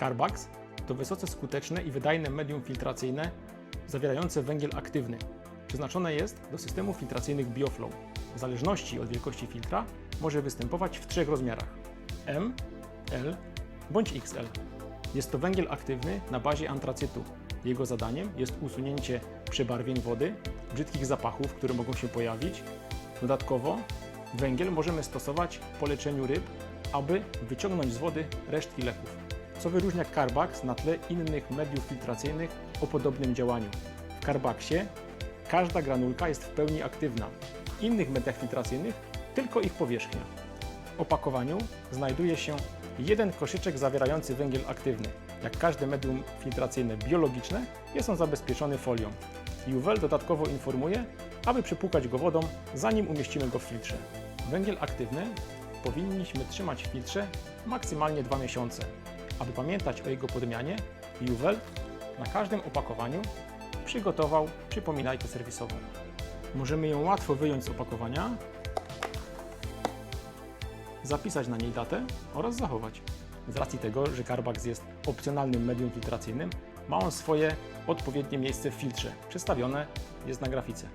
Carbax to wysoce skuteczne i wydajne medium filtracyjne zawierające węgiel aktywny. Przeznaczone jest do systemów filtracyjnych BioFlow. W zależności od wielkości filtra może występować w trzech rozmiarach M, L bądź XL. Jest to węgiel aktywny na bazie antracytu. Jego zadaniem jest usunięcie przebarwień wody, brzydkich zapachów, które mogą się pojawić. Dodatkowo węgiel możemy stosować po leczeniu ryb, aby wyciągnąć z wody resztki leków. Co wyróżnia Carbax na tle innych mediów filtracyjnych o podobnym działaniu. W Carbaxie każda granulka jest w pełni aktywna. W innych mediach filtracyjnych tylko ich powierzchnia. W opakowaniu znajduje się jeden koszyczek zawierający węgiel aktywny. Jak każde medium filtracyjne biologiczne, jest on zabezpieczony folią. Juwel dodatkowo informuje, aby przepłukać go wodą, zanim umieścimy go w filtrze. Węgiel aktywny powinniśmy trzymać w filtrze maksymalnie 2 miesiące. Aby pamiętać o jego podmianie, Juwel na każdym opakowaniu przygotował przypominajkę serwisową. Możemy ją łatwo wyjąć z opakowania zapisać na niej datę oraz zachować. Z racji tego, że Carbax jest opcjonalnym medium filtracyjnym, ma on swoje odpowiednie miejsce w filtrze. Przedstawione jest na grafice.